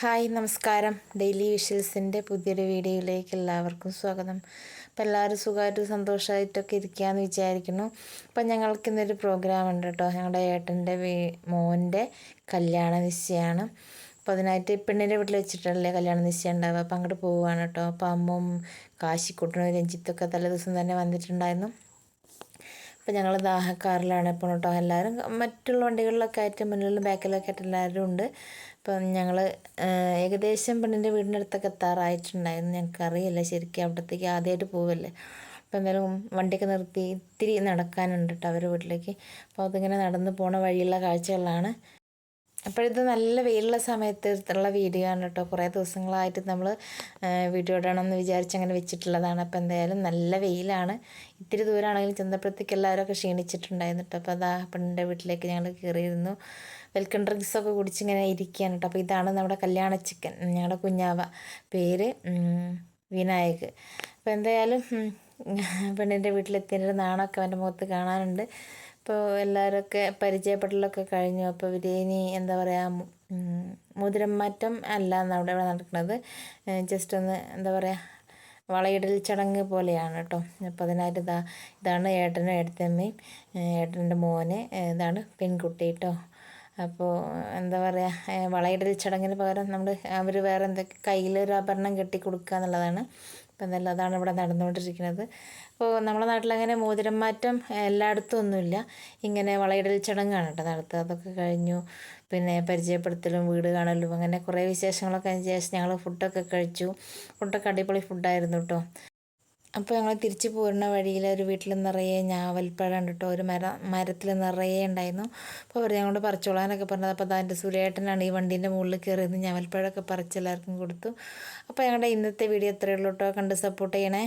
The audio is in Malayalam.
ഹായ് നമസ്കാരം. ഡെയിലി വിഷ്വൽസിന്റെ പുതിയൊരു വീഡിയോയിലേക്ക് എല്ലാവർക്കും സ്വാഗതം. അപ്പോൾ എല്ലാവരും സുഖമായിട്ട് സന്തോഷമായിട്ടൊക്കെ ഇരിക്കുകയെന്ന് വിചാരിക്കുന്നു. അപ്പം ഞങ്ങൾക്ക് ഇന്നൊരു പ്രോഗ്രാം ഉണ്ട് കേട്ടോ. ഞങ്ങളുടെ ഏട്ടന്റെ വീ മോന്റെ കല്യാണ നിശ്ചയമാണ് അപ്പോൾ അതിനായിട്ട് പെണ്ണിന്റെ വീട്ടിൽ വെച്ചിട്ടല്ലേ കല്യാണ നിശ്ചയം ഉണ്ടാവുക. അപ്പോൾ അങ്ങോട്ട് പോവുകയാണ് കേട്ടോ. അപ്പോൾ അമ്മും കാശിക്കുട്ടനും രഞ്ജിത്തൊക്കെ തലേ ദിവസം തന്നെ വന്നിട്ടുണ്ടായിരുന്നു. അപ്പോൾ ഞങ്ങൾ ദാഹക്കാറിലാണ് ഇപ്പോൾ കേട്ടോ. എല്ലാവരും മറ്റുള്ള വണ്ടികളിലൊക്കെ ആയിട്ട് മുന്നിലും ബാക്കിലൊക്കെ ആയിട്ട് എല്ലാവരും ഉണ്ട്. അപ്പം ഞങ്ങൾ ഏകദേശം പെണ്ണിന്റെ വീടിന്റെ അടുത്തൊക്കെ എത്താറായിട്ടുണ്ടായിരുന്നു. ഞങ്ങൾക്കറിയില്ല ശരിക്കും അവിടത്തേക്ക് ആദ്യമായിട്ട് പോവല്ലേ. അപ്പോൾ എന്തായാലും വണ്ടിയൊക്കെ നിർത്തി ഇത്തിരി നടക്കാനുണ്ട് കേട്ടോ അവരുടെ വീട്ടിലേക്ക്. അപ്പോൾ അതിങ്ങനെ നടന്ന് പോണ വഴിയുള്ള കാഴ്ചകളാണ്. അപ്പോഴിത് നല്ല വെയിലുള്ള സമയത്ത് വീഡിയോ ആണ് കേട്ടോ. കുറേ ദിവസങ്ങളായിട്ട് നമ്മൾ വീഡിയോ ഇടണമെന്ന് വിചാരിച്ച് അങ്ങനെ വെച്ചിട്ടുള്ളതാണ്. അപ്പോൾ എന്തായാലും നല്ല വെയിലാണ്. ഇത്തിരി ദൂരമാണെങ്കിലും ചെന്നപ്പോഴത്തേക്ക് എല്ലാവരും ക്ഷീണിച്ചിട്ടുണ്ടായിരുന്നു കേട്ടോ. അപ്പോൾ അതാ പെണ്ണിന്റെ വീട്ടിലേക്ക് ഞങ്ങൾ കയറിയിരുന്നു. വെൽക്കം ഡ്രിങ്ക്സൊക്കെ കുടിച്ച് ഇങ്ങനെ ഇരിക്കുകയാണ് കേട്ടോ. അപ്പോൾ ഇതാണ് നമ്മുടെ കല്യാണ ചിക്കൻ ഞങ്ങളുടെ കുഞ്ഞാവ. പേര് വിനായക്. അപ്പോൾ എന്തായാലും പെണ്ണിന്റെ വീട്ടിലെത്തിയ നാണമൊക്കെ അവന്റെ മുഖത്ത് കാണാനുണ്ട്. ഇപ്പോൾ എല്ലാവരൊക്കെ പരിചയപ്പെടലൊക്കെ കഴിഞ്ഞു. അപ്പോൾ ഇനി എന്താ പറയുക മോതിരം മാറ്റം അല്ല അവിടെ ഇവിടെ നടക്കുന്നത് ജസ്റ്റ് ഒന്ന് എന്താ പറയുക വളയിടൽ ചടങ്ങ് പോലെയാണ് കേട്ടോ. അപ്പോൾ അതിനായിട്ട് ഇതാ ഇതാണ് ഏട്ടനും ഏട്ടത്തമ്മയും ഏട്ടന്റെ മോന് ഇതാണ് പെൺകുട്ടി കേട്ടോ. അപ്പോൾ എന്താ പറയുക വളയിടൽ ചടങ്ങിന് പകരം നമ്മൾ അവർ വേറെ എന്തൊക്കെ കയ്യിലൊരു ആഭരണം കെട്ടി കൊടുക്കുക എന്നുള്ളതാണ് അപ്പം എന്തായാലും അതാണ് ഇവിടെ നടന്നുകൊണ്ടിരിക്കുന്നത്. അപ്പോൾ നമ്മുടെ നാട്ടിലങ്ങനെ മോതിരം മാറ്റം എല്ലായിടത്തും ഒന്നുമില്ല ഇങ്ങനെ വളയിടൽ ചടങ്ങാണ് കേട്ടോ നടത്തുക. അതൊക്കെ കഴിഞ്ഞു. പിന്നെ പരിചയപ്പെടുത്തലും വീട് കാണലും അങ്ങനെ കുറേ വിശേഷങ്ങളൊക്കെ അതിന് ശേഷം ഞങ്ങൾ ഫുഡൊക്കെ കഴിച്ചു. ഫുഡൊക്കെ അടിപൊളി ഫുഡായിരുന്നു കേട്ടോ. അപ്പോൾ ഞങ്ങൾ തിരിച്ചു പോരുന്ന വഴിയിൽ ഒരു വീട്ടിൽ നിറയെ ഞാവൽപ്പഴം കേട്ടോ ഒരു മര മരത്തിൽ നിറയെ ഉണ്ടായിരുന്നു. അപ്പോൾ അവർ ഞങ്ങളോട് പറിച്ചോളാനൊക്കെ പറഞ്ഞത്. അപ്പോൾ അതെന്റെ സുരേട്ടനാണ് ഈ വണ്ടീന്റെ മുകളിൽ കയറിയത് ഞാവൽപ്പഴമൊക്കെ പറിച്ച് എല്ലാവർക്കും കൊടുത്തു. അപ്പോൾ ഞങ്ങളുടെ ഇന്നത്തെ വീഡിയോ എത്രയുള്ളൂ കേട്ടോ കണ്ട് സപ്പോർട്ട് ചെയ്യണേ.